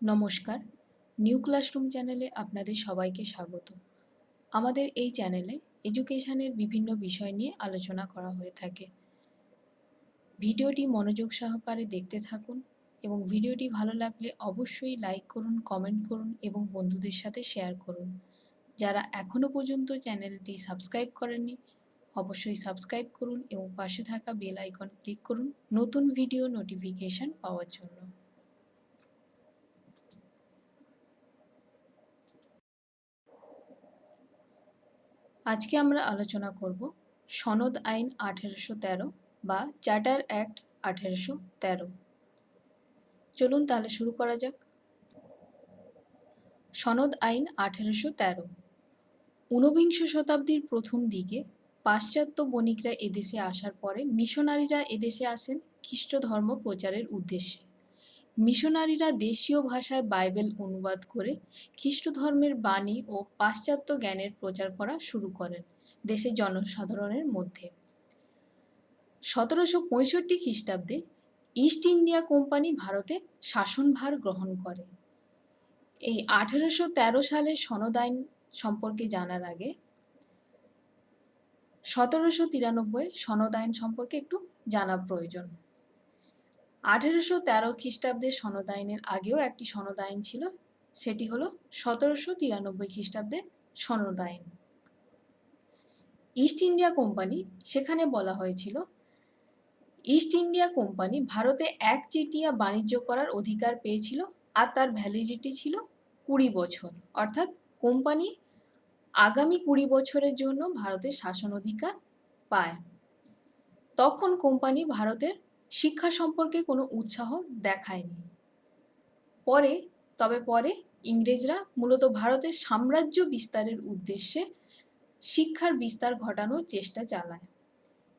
নমস্কার। New classroom চ্যানেলে আপনাদের সবাইকে স্বাগত। আমাদের এই চ্যানেলে এডুকেশনের বিভিন্ন বিষয় নিয়ে আলোচনা করা হয়ে থাকে। ভিডিওটি মনোযোগ সহকারে দেখতে থাকুন এবং ভিডিওটি ভালো লাগলে অবশ্যই লাইক করুন, কমেন্ট করুন এবং বন্ধুদের সাথে শেয়ার করুন। যারা এখনও পর্যন্ত চ্যানেলটি সাবস্ক্রাইব করেননি, অবশ্যই সাবস্ক্রাইব করুন এবং পাশে থাকা বেল আইকন ক্লিক করুন নতুন ভিডিও নোটিফিকেশন পাওয়ার জন্য। আজকে আমরা আলোচনা করব সনদ আইন আঠেরোশো তেরো বা চার্টার অ্যাক্ট আঠেরোশো তেরো। চলুন তাহলে শুরু করা যাক। সনদ আইন আঠেরোশো তেরো। ঊনবিংশ শতাব্দীর প্রথম দিকে পাশ্চাত্য বণিকরা এদেশে আসার পরে মিশনারিরা এদেশে আসেন খ্রিস্ট ধর্ম প্রচারের উদ্দেশ্যে। মিশনারিরা দেশীয় ভাষায় বাইবেল অনুবাদ করে খ্রিস্ট ধর্মের বাণী ও পাশ্চাত্য জ্ঞানের প্রচার করা শুরু করেন দেশের জনসাধারণের মধ্যে। সতেরোশো পঁয়ষট্টি খ্রিস্টাব্দে ইস্ট ইন্ডিয়া কোম্পানি ভারতে শাসনভার গ্রহণ করে। এই আঠেরোশো তেরো সালের সনদ আইন সম্পর্কে জানার আগে সতেরোশো তিরানব্বই সনদ আইন সম্পর্কে একটু জানা প্রয়োজন। আঠেরোশো তেরো খ্রিস্টাব্দের সনদ আইনের আগেও একটি সনদ আইন ছিল, সেটি হলো সতেরোশো তিরানব্বই খ্রিস্টাব্দের সনদ আইন ইস্ট ইন্ডিয়া কোম্পানি, সেখানে বলা হয়েছিল, ইস্ট ইন্ডিয়া কোম্পানি ভারতে এক চেটিয়া বাণিজ্য করার অধিকার পেয়েছিল আর তার ভ্যালিডিটি ছিল কুড়ি বছর। অর্থাৎ কোম্পানি আগামী কুড়ি বছরের জন্য ভারতের শাসন অধিকার পায়। তখন কোম্পানি ভারতের শিক্ষা সম্পর্কে কোনো উৎসাহ দেখায়নি। পরে, তবে পরে ইংরেজরা মূলত ভারতের সাম্রাজ্য বিস্তারের উদ্দেশ্যে শিক্ষার বিস্তার ঘটানোর চেষ্টা চালায়।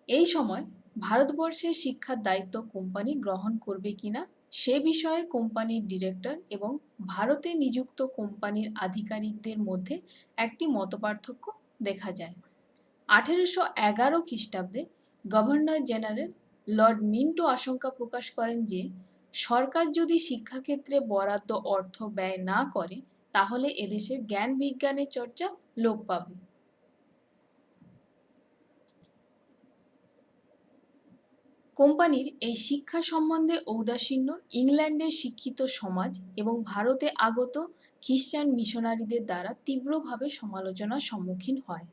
এই সময় ভারতবর্ষের শিক্ষার দায়িত্ব কোম্পানি গ্রহণ করবে কিনা, সে বিষয়ে কোম্পানির ডিরেক্টর এবং ভারতে নিযুক্ত কোম্পানির আধিকারিকদের মধ্যে একটি মতপার্থক্য দেখা যায়। আঠেরোশো এগারো খ্রিস্টাব্দে গভর্নর জেনারেল লর্ড মিন্টো আশঙ্কা প্রকাশ করেন যে, সরকার যদি শিক্ষাক্ষেত্রে বরাদ্দ অর্থ ব্যয় না করে, তাহলে এদেশের জ্ঞান বিজ্ঞানের চর্চা লোপ পাবে। কোম্পানির এই শিক্ষা সম্বন্ধে ঔদাসীন্য ইংল্যান্ডের শিক্ষিত সমাজ এবং ভারতে আগত খ্রিস্টান মিশনারিদের দ্বারা তীব্রভাবে সমালোচনার সম্মুখীন হয়।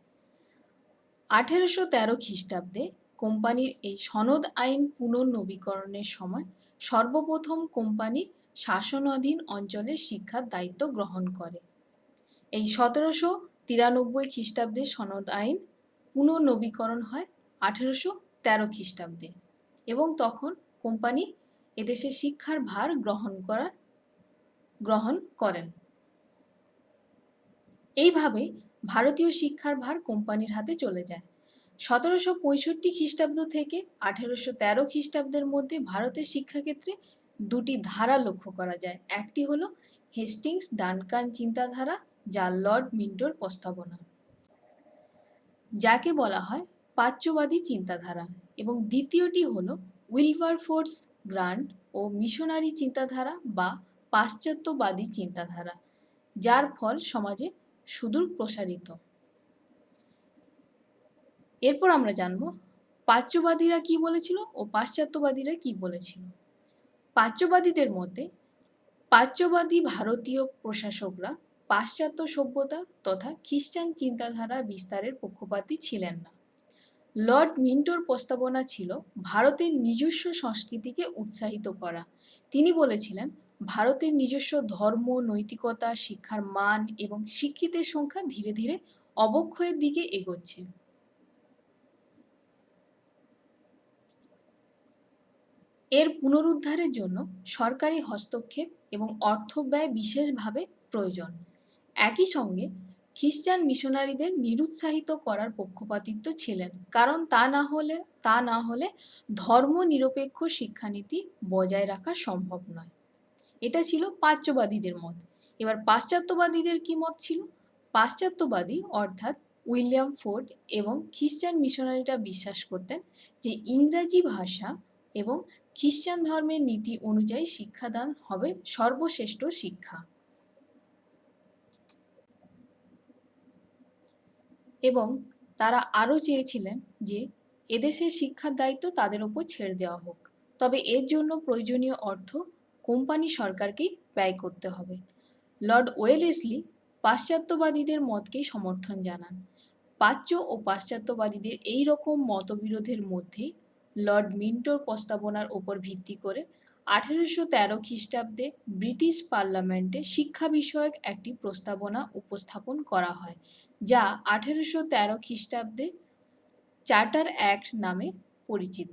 আঠেরোশো তেরো খ্রিস্টাব্দে কোম্পানির এই সনদ আইন পুনর্নবীকরণের সময় সর্বপ্রথম কোম্পানি শাসনাধীন অঞ্চলের শিক্ষার দায়িত্ব গ্রহণ করে। এই সতেরোশো তিরানব্বই খ্রিস্টাব্দে সনদ আইন পুনর্নবীকরণ হয় আঠেরোশো তেরো খ্রিস্টাব্দে এবং তখন কোম্পানি এদেশে শিক্ষার ভার গ্রহণ করার, গ্রহণ করেন। এইভাবে ভারতীয় শিক্ষার ভার কোম্পানির হাতে চলে যায়। সতেরোশো পঁয়ষট্টি খ্রিস্টাব্দ থেকে আঠেরোশো তেরো খ্রিস্টাব্দের মধ্যে ভারতের শিক্ষাক্ষেত্রে দুটি ধারা লক্ষ্য করা যায়। একটি হলো হেস্টিংস ডানকান চিন্তাধারা, যা লর্ড মিন্টোর প্রস্তাবনা। যাকে বলা হয় প্রাচ্যবাদী চিন্তাধারা এবং দ্বিতীয়টি হলো উইলভার ফোর্স গ্রান্ট ও মিশনারি চিন্তাধারা বা পাশ্চাত্যবাদী চিন্তাধারা, যার ফল সমাজে সুদূর প্রসারিত এরপর আমরা জানব প্রাচ্যবাদীরা কি বলেছিল ও পাশ্চাত্যবাদীরা কি বলেছিল। প্রাচ্যবাদীদের মতে প্রাচ্যবাদী ভারতীয় প্রশাসকরা পাশ্চাত্য সভ্যতা তথা খ্রিস্টান চিন্তাধারা বিস্তারের পক্ষপাতী ছিলেন না। লর্ড মিন্টোর প্রস্তাবনা ছিল ভারতের নিজস্ব সংস্কৃতিকে উৎসাহিত করা। তিনি বলেছিলেন, ভারতের নিজস্ব ধর্ম, নৈতিকতা, শিক্ষার মান এবং শিক্ষিতের সংখ্যা ধীরে ধীরে অবক্ষয়ের দিকে এগোচ্ছে। এর পুনরুদ্ধারের জন্য সরকারি হস্তক্ষেপ এবং অর্থ ব্যয় বিশেষভাবে প্রয়োজন। একই সঙ্গে খ্রিস্টান মিশনারিদের নিরুৎসাহিত করার পক্ষপাতিত্ব ছিলেন, কারণ তা না হলে, তা না হলে ধর্ম নিরপেক্ষ শিক্ষানীতি বজায় রাখা সম্ভব নয়। এটা ছিল পাচ্যবাদীদের মত। এবার পাশ্চাত্যবাদীদের কি মত ছিল? পাশ্চাত্যবাদী অর্থাৎ উইলিয়াম ফোর্ড এবং খ্রিস্টান মিশনারিরা বিশ্বাস করতেন যে ইংরাজি ভাষা এবং খ্রিস্টান ধর্মের নীতি অনুযায়ী শিক্ষাদান হবে সর্বশ্রেষ্ঠ শিক্ষা। এবং তারা আরও চেয়েছিলেন যে এদেশের শিক্ষার দায়িত্ব তাদের ওপর ছেড়ে দেওয়া হোক। তবে এর জন্য প্রয়োজনীয় অর্থ কোম্পানি সরকারকেই ব্যয় করতে হবে। লর্ড ওয়েলেসলি পাশ্চাত্যবাদীদের মতকেই সমর্থন জানান। প্রাচ্য ও পাশ্চাত্যবাদীদের এই রকম মতবিরোধের মধ্যেই লর্ড মিন্টোর প্রস্তাবনার ওপর ভিত্তি করে আঠেরোশো তেরো খ্রিস্টাব্দে ব্রিটিশ পার্লামেন্টে শিক্ষা বিষয়ক একটি প্রস্তাবনা উপস্থাপন করা হয়, যা আঠেরোশো তেরো খ্রিস্টাব্দে চার্টার অ্যাক্ট নামে পরিচিত।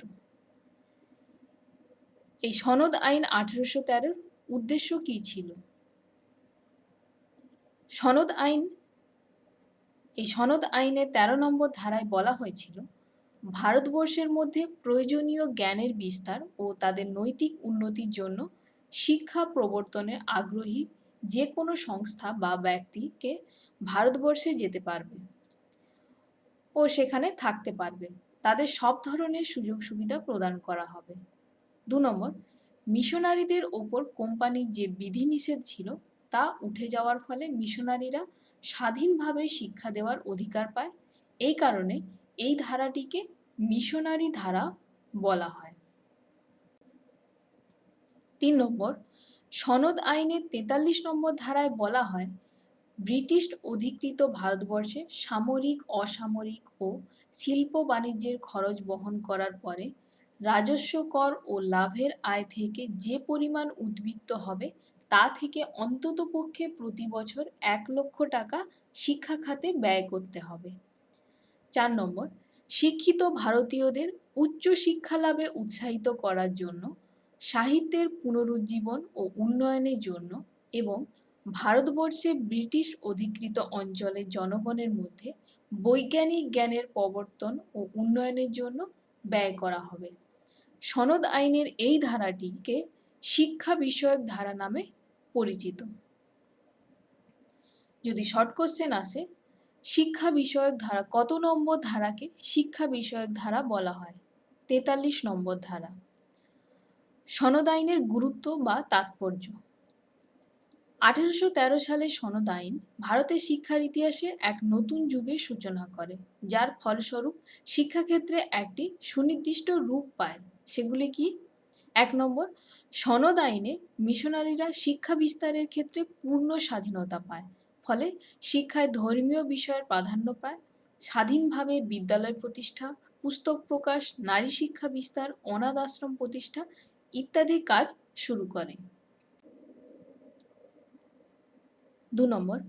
এই সনদ আইন আঠেরোশো তেরোর উদ্দেশ্য কী ছিল? সনদ আইন, এই সনদ আইনের তেরো নম্বর ধারায় বলা হয়েছিল ভারতবর্ষের মধ্যে প্রয়োজনীয় জ্ঞানের বিস্তার ও তাদের নৈতিক উন্নতির জন্য শিক্ষা প্রবর্তনে আগ্রহী যে কোনো সংস্থা বা ব্যক্তিকে ভারতবর্ষে যেতে পারবে ও সেখানে থাকতে পারবে। তাদের সব ধরনের সুযোগ সুবিধা প্রদান করা হবে। দু নম্বর, মিশনারিদের ওপর কোম্পানির যে বিধিনিষেধ ছিল তা উঠে যাওয়ার ফলে মিশনারিরা স্বাধীনভাবে শিক্ষা দেওয়ার অধিকার পায়। এই কারণে এই ধারাটিকে মিশনারি ধারা বলা হয়। তিন নম্বর, সনদ আইনের তেতাল্লিশ নম্বর ধারায় বলা হয়, ব্রিটিশ অধিকৃত ভারতবর্ষে সামরিক, অসামরিক ও শিল্প বাণিজ্যের খরচ বহন করার পরে রাজস্ব কর ও লাভের আয় থেকে যে পরিমাণ উদ্বৃত্ত হবে তা থেকে অন্ততপক্ষে প্রতি বছর এক লক্ষ টাকা শিক্ষা খাতে ব্যয় করতে হবে। চার নম্বর, শিক্ষিত ভারতীয়দের উচ্চ শিক্ষা লাভে উৎসাহিত করার জন্য, সাহিত্যের পুনরুজ্জীবন ও উন্নয়নের জন্য এবং ভারতবর্ষে ব্রিটিশ অধিকৃত অঞ্চলের জনগণের মধ্যে বৈজ্ঞানিক জ্ঞানের প্রবর্তন ও উন্নয়নের জন্য ব্যয় করা হবে। সনদ আইনের এই ধারাটিকে শিক্ষা বিষয়ক ধারা নামে পরিচিত। যদি শর্ট কোশ্চেন আসে শিক্ষা বিষয়ক ধারা, কত নম্বর ধারাকে শিক্ষা বিষয়ক ধারা বলা হয়? তেতাল্লিশ নম্বর ধারা। সনদ আইনের গুরুত্ব বা তাৎপর্য। আঠেরোশো তেরো সালে সনদ আইন ভারতের শিক্ষার ইতিহাসে এক নতুন যুগের সূচনা করে, যার ফলস্বরূপ শিক্ষাক্ষেত্রে একটি সুনির্দিষ্ট রূপ পায়। সেগুলি কি? এক নম্বর, সনদ আইনে মিশনারিরা শিক্ষা বিস্তারের ক্ষেত্রে পূর্ণ স্বাধীনতা পায়। ফলে শিক্ষায় ধর্মীয় বিষয়ের প্রাধান্য পায়। স্বাধীনভাবে বিদ্যালয় প্রতিষ্ঠা, পুস্তক প্রকাশ, নারী শিক্ষা বিস্তার, অনাথ আশ্রম প্রতিষ্ঠা ইত্যাদি কাজ শুরু করে। দু নম্বর,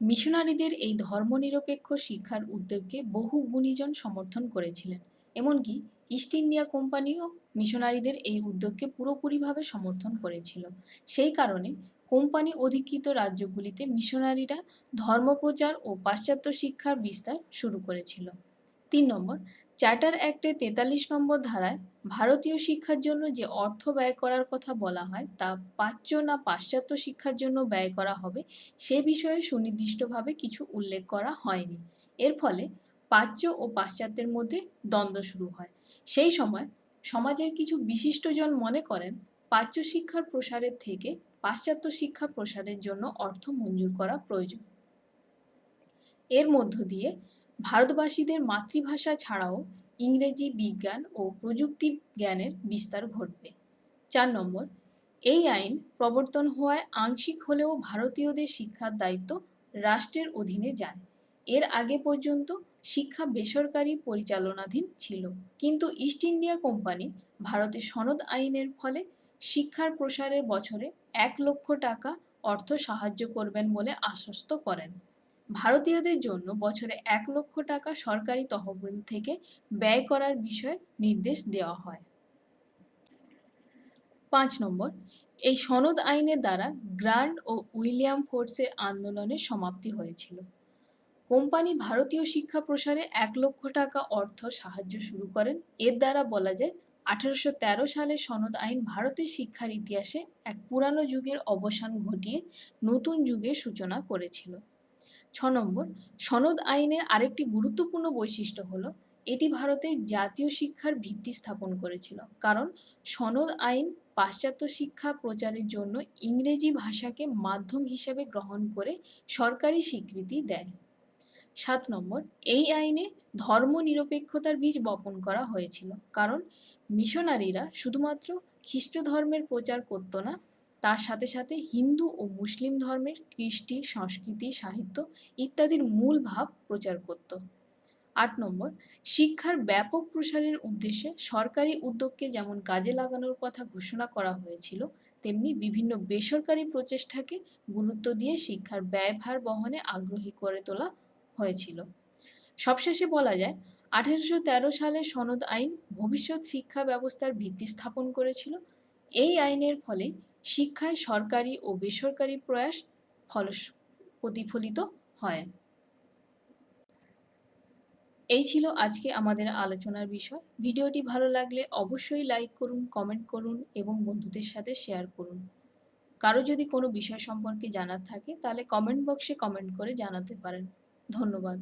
মিশনারিদের এই ধর্মনিরপেক্ষ শিক্ষার উদ্যোগকে বহু গুণীজন সমর্থন করেছিলেন। এমনকি ইস্ট ইন্ডিয়া কোম্পানিও মিশনারিদের এই উদ্যোগকে পুরোপুরিভাবে সমর্থন করেছিল। সেই কারণে কোম্পানি অধিকৃত রাজ্যগুলিতে মিশনারিরা ধর্মপ্রচার ও পাশ্চাত্য শিক্ষার বিস্তার শুরু করেছিল। তিন নম্বর চার্টার অ্যাক্টে তেতাল্লিশ নম্বর ধারায় ভারতীয় শিক্ষার জন্য যে অর্থ ব্যয় করার কথা বলা হয়, তা প্রাচ্য না পাশ্চাত্য শিক্ষার জন্য ব্যয় করা হবে, সে বিষয়ে সুনির্দিষ্টভাবে কিছু উল্লেখ করা হয়নি। এর ফলে প্রাচ্য ও পাশ্চাত্যের মধ্যে দ্বন্দ্ব শুরু হয়। সেই সময় সমাজের কিছু বিশিষ্টজন মনে করেন প্রাচ্য শিক্ষার প্রসারের থেকে পাশ্চাত্য শিক্ষা প্রসারের জন্য অর্থ মঞ্জুর করা প্রয়োজন। এর মধ্য দিয়ে ভারতবাসীদের মাতৃভাষা ছাড়াও ইংরেজি বিজ্ঞান ও প্রযুক্তি জ্ঞানের বিস্তার ঘটবে। চার নম্বর, এই আইন প্রবর্তন হওয়ায় আংশিক হলেও ভারতীয়দের শিক্ষার দায়িত্ব রাষ্ট্রের অধীনে যায়। এর আগে পর্যন্ত শিক্ষা বেসরকারি পরিচালনাধীন ছিল। কিন্তু ইস্ট ইন্ডিয়া কোম্পানি ভারতের সনদ আইনের ফলে শিক্ষার প্রসারের বছরে এক লক্ষ টাকা অর্থ সাহায্য করবেন বলে আশ্বস্ত করেন। ভারতীয়দের জন্য বছরে এক লক্ষ টাকা সরকারি তহবিল থেকে ব্যয় করার বিষয়ে নির্দেশ দেওয়া হয়। পাঁচ নম্বর, এই সনদ আইনের দ্বারা গ্র্যান্ড ও উইলিয়াম ফোর্সের আন্দোলনের সমাপ্তি হয়েছিল। কোম্পানি ভারতীয় শিক্ষা প্রসারে এক লক্ষ টাকা অর্থ সাহায্য শুরু করেন। এর দ্বারা বলা যায় আঠারোশো তেরো সালে সনদ আইন ভারতের শিক্ষার ইতিহাসে এক পুরানো যুগের অবসান ঘটিয়ে নতুন যুগের সূচনা করেছিল। ছ নম্বর, সনদ আইনের আরেকটি গুরুত্বপূর্ণ বৈশিষ্ট্য হল, এটি ভারতের জাতীয় শিক্ষার ভিত্তি স্থাপন করেছিল। কারণ, সনদ আইন পাশ্চাত্য শিক্ষা প্রচারের জন্য ইংরেজি ভাষাকে মাধ্যম হিসাবে গ্রহণ করে সরকারি স্বীকৃতি দেয়। সাত নম্বর, এই আইনে ধর্মনিরপেক্ষতার বীজ বপন করা হয়েছিল। কারণ মিশনারিরা শুধুমাত্র খ্রিস্ট ধর্মের প্রচার করতো না, তার সাথে সাথে হিন্দু ও মুসলিম ধর্মের কৃষ্টি, সংস্কৃতি, সাহিত্য ইত্যাদির মূল ভাব প্রচার করত। আট নম্বর, শিক্ষার ব্যাপক প্রসারের উদ্দেশ্যে সরকারি উদ্যোগকে যেমন কাজে লাগানোর কথা ঘোষণা করা হয়েছিল, তেমনি বিভিন্ন বেসরকারি প্রচেষ্টাকে গুরুত্ব দিয়ে শিক্ষার ব্যয়ভার বহনে আগ্রহী করে তোলা হয়েছিল। সবশেষে বলা যায় আঠেরোশো তেরো সালে সনদ আইন ভবিষ্যৎ শিক্ষা ব্যবস্থার ভিত্তি স্থাপন করেছিল। এই আইনের ফলে শিক্ষায় সরকারি ও বেসরকারি প্রয়াস ফলস প্রতিফলিত হয়। এই ছিল আজকে আমাদের আলোচনার বিষয়। ভিডিওটি ভালো লাগলে অবশ্যই লাইক করুন, কমেন্ট করুন এবং বন্ধুদের সাথে শেয়ার করুন। কারও যদি কোনো বিষয় সম্পর্কে জানার থাকে তাহলে কমেন্ট বক্সে কমেন্ট করে জানাতে পারেন। ধন্যবাদ।